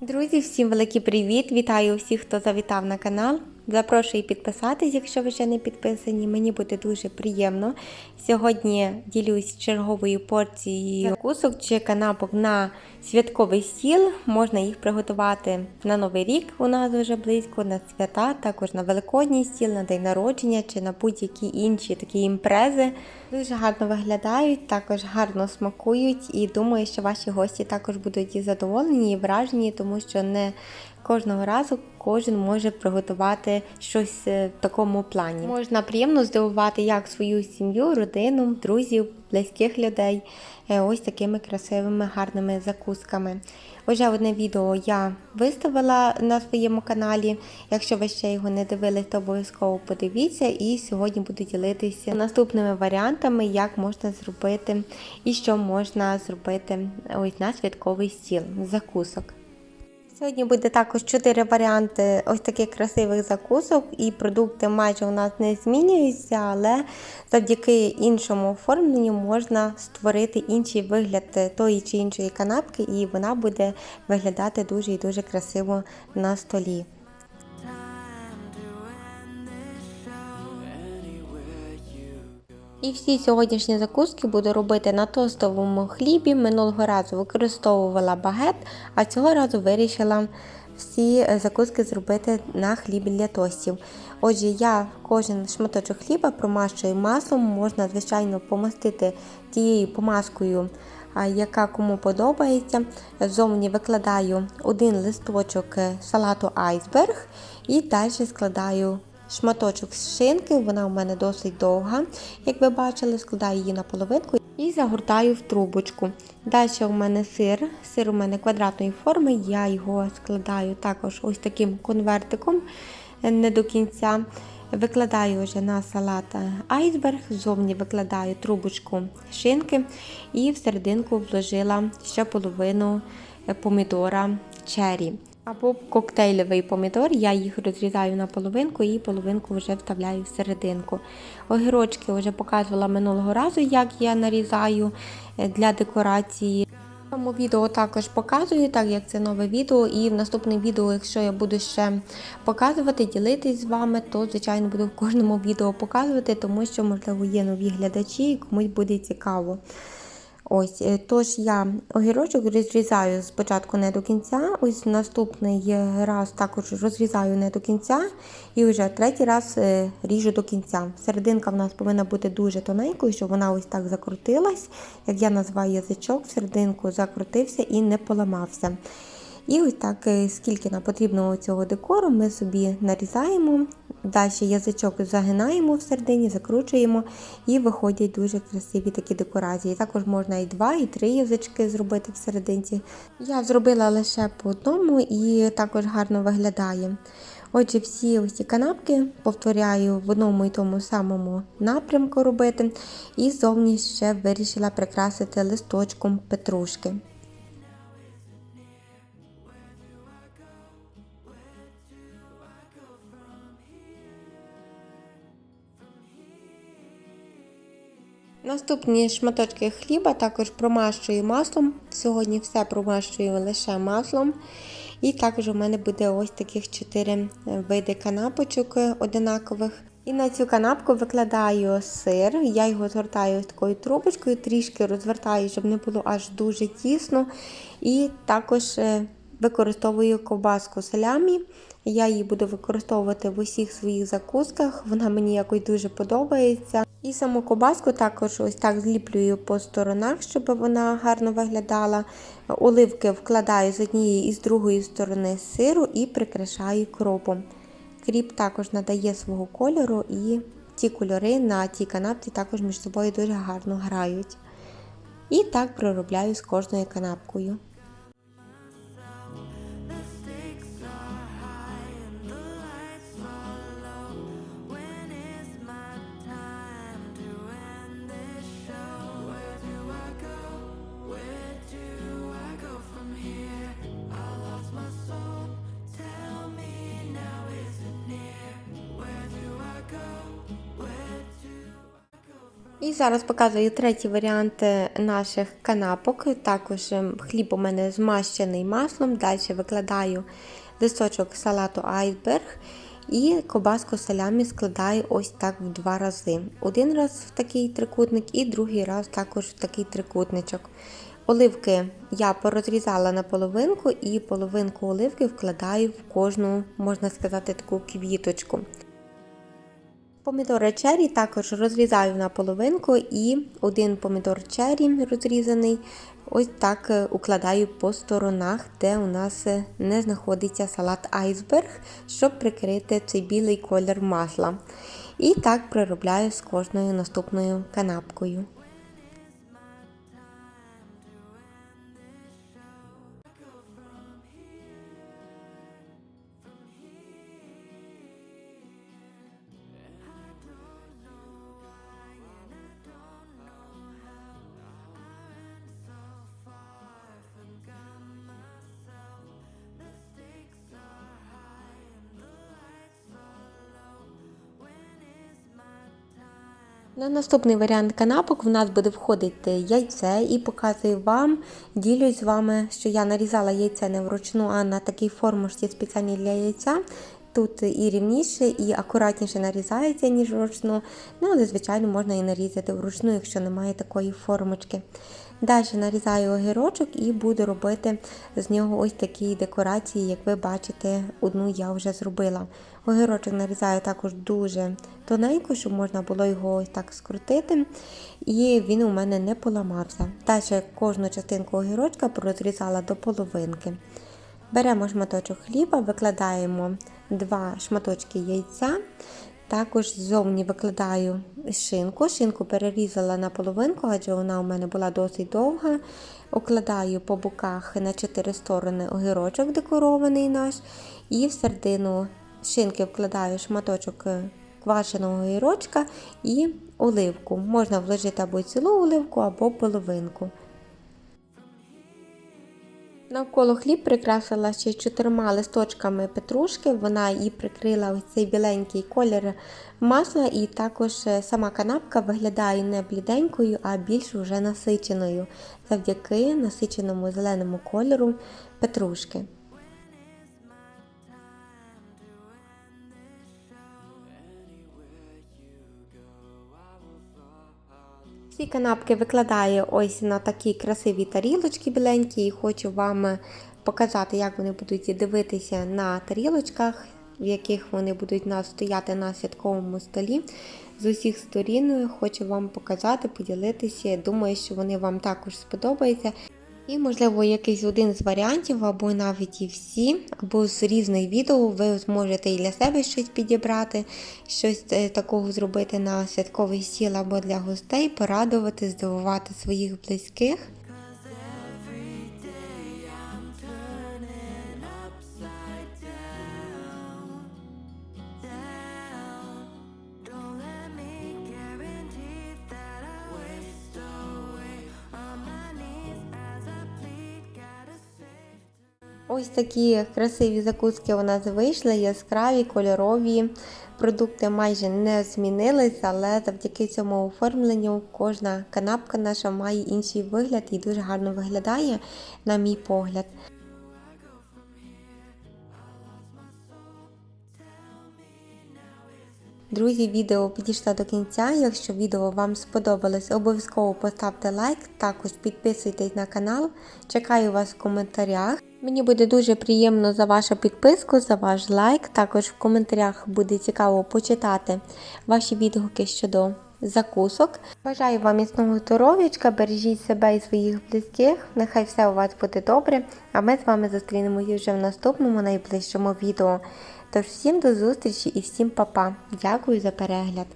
Друзі, всім великий привіт! Вітаю всіх, хто завітав на канал. Запрошую підписатись, якщо ви ще не підписані. Мені буде дуже приємно. Сьогодні ділюсь черговою порцією закусок чи канапок на святковий стіл. Можна їх приготувати на Новий рік, у нас вже близько, на свята, також на великодній стіл, на день народження чи на будь-які інші такі імпрези. Дуже гарно виглядають, також гарно смакують і думаю, що ваші гості також будуть і задоволені і вражені, тому що не кожного разу кожен може приготувати щось е, в такому плані. Можна приємно здивувати як свою сім'ю, родину, друзів, близьких людей е, ось такими красивими гарними закусками. Уже одне відео я виставила на своєму каналі. Якщо ви ще його не дивились, то обов'язково подивіться. І сьогодні буду ділитися наступними варіантами, як можна зробити і що можна зробити ось на святковий стіл закусок. Сьогодні буде також 4 варіанти ось таких красивих закусок, і продукти майже у нас не змінюються, але завдяки іншому оформленню можна створити інший вигляд тої чи іншої канапки, і вона буде виглядати дуже і дуже красиво на столі. І всі сьогоднішні закуски буду робити на тостовому хлібі. Минулого разу використовувала багет, а цього разу вирішила всі е, закуски зробити на хлібі для тостів. Отже, я кожен шматочок хліба промащую маслом, можна, звичайно, помастити тією помазкою, яка кому подобається. Зовні викладаю один листочок е, салату айсберг і далі складаю шматочок з шинки, вона у мене досить довга, як ви бачили, складаю її на половинку і загортаю в трубочку. Далі у мене сир, сир у мене квадратної форми, я його складаю також ось таким конвертиком не до кінця. Викладаю вже на салат айсберг, зовні викладаю трубочку шинки і всерединку вложила ще половину помідора черрі. Або коктейльовий помідор, я їх розрізаю на половинку і половинку вже вставляю всерединку. Огірочки вже показувала минулого разу, як я нарізаю е, для декорації. В цьому відео також показую, так як це нове відео, і в наступному відео, якщо я буду ще показувати, ділитись з вами, то, звичайно, буду в кожному відео показувати, тому що, можливо, є нові глядачі і комусь буде цікаво. Ось, е, тож я огірочок розрізаю спочатку не до кінця, ось наступний раз також розрізаю не до кінця, і вже третій раз е, ріжу до кінця. Серединка в нас повинна бути дуже тоненькою, щоб вона ось так закрутилась, як я називаю язичок, серединку закрутився і не поламався. І ось так, е, скільки нам потрібно цього декору, ми собі нарізаємо, далі язичок загинаємо всередині, закручуємо і виходять дуже красиві такі декорації. Також можна і два, і три язички зробити всерединці. Я зробила лише по одному і також гарно виглядає. Отже, всі ось ці канапки повторяю в одному і тому самому напрямку робити. І зовні ще вирішила прикрасити листочком петрушки. Наступні шматочки хліба також промащую маслом. Сьогодні все промащую лише маслом. І також у мене буде ось таких 4 види канапочок одинакових. І на цю канапку викладаю сир, я його згортаю такою трубочкою, трішки розвертаю, щоб не було аж дуже тісно. І також е, використовую ковбаску салямі. Я її буду використовувати в усіх своїх закусках, вона мені якось дуже подобається. І саму кобаску також ось так зліплюю по сторонах, щоб вона гарно виглядала. Оливки вкладаю з однієї і з другої сторони сиру і прикрашаю кропом. Кріп також надає свого кольору, і ті кольори на тій канапці також між собою дуже гарно грають. І так проробляю з кожною канапкою. І зараз показую третій варіант наших канапок. Також ем, хліб у мене змащений маслом. Далі викладаю листочок салату айсберг і кобаску салямі складаю ось так в два рази. Один раз в такий трикутник і другий раз також в такий трикутничок. Оливки я порозрізала на половинку і половинку оливки вкладаю в кожну, можна сказати, таку квіточку. Помідори чері також розрізаю на половинку і один помідор чері розрізаний, ось так е, укладаю по сторонах, де у нас е, не знаходиться салат айсберг, щоб прикрити цей білий колір масла. І так приробляю з кожною наступною канапкою. На наступний варіант канапок в нас буде входити яйце і показую вам, ділюсь з вами, що я нарізала яйце не вручну, а на такій формушці спеціальній для яйця. Тут і рівніше, і акуратніше нарізається, ніж вручну. Ну, але, звичайно, можна і нарізати вручну, якщо немає такої формочки. Далі нарізаю огірочок і буду робити з нього ось такі декорації, як ви бачите, одну я вже зробила. Огірочок нарізаю також дуже тоненько, щоб можна було його ось так скрутити, і він у мене не поламався. Далі кожну частинку огірочка розрізала до половинки. Беремо шматочок хліба, викладаємо два шматочки яйця. Також ззовні викладаю шинку. Шинку перерізала на половинку, адже вона у мене була досить довга. Укладаю по боках на 4 сторони огірочок декорований наш. І в середину шинки вкладаю шматочок квашеного огірочка і оливку. Можна вложити або цілу оливку, або половинку. Навколо хліб прикрасила ще чотирма листочками петрушки. Вона її прикрила ось цей біленький колір масла, і також е, сама канапка виглядає не бліденькою, а більш уже насиченою завдяки насиченому зеленому кольору петрушки. Всі канапки викладаю ось на такі красиві тарілочки біленькі і хочу вам показати, як вони будуть дивитися на тарілочках, в яких вони будуть нас стояти на святковому столі. З усіх сторін хочу вам показати, поділитися. Думаю, що вони вам також сподобаються. І, можливо, якийсь один з варіантів, або навіть і всі, або з різних відео ви зможете і для себе щось підібрати, щось е, такого зробити на святковий стіл або для гостей, порадувати, здивувати своїх близьких. Ось такі красиві закуски у нас вийшли, яскраві, кольорові. Продукти майже не змінились, але завдяки цьому оформленню кожна канапка наша має інший вигляд і дуже гарно виглядає, на мій погляд. Друзі, відео підійшло до кінця. Якщо відео вам сподобалось, обов'язково поставте лайк, також підписуйтесь на канал. Чекаю вас в коментарях. Мені буде дуже приємно за вашу підписку, за ваш лайк. Також в коментарях буде цікаво почитати ваші відгуки щодо закусок. Бажаю вам міцного здоров'ячка, бережіть себе і своїх близьких. Нехай все у вас буде добре. А ми з вами зустрінемося вже в наступному найближчому відео. Тож всім до зустрічі і всім па-па. Дякую за перегляд.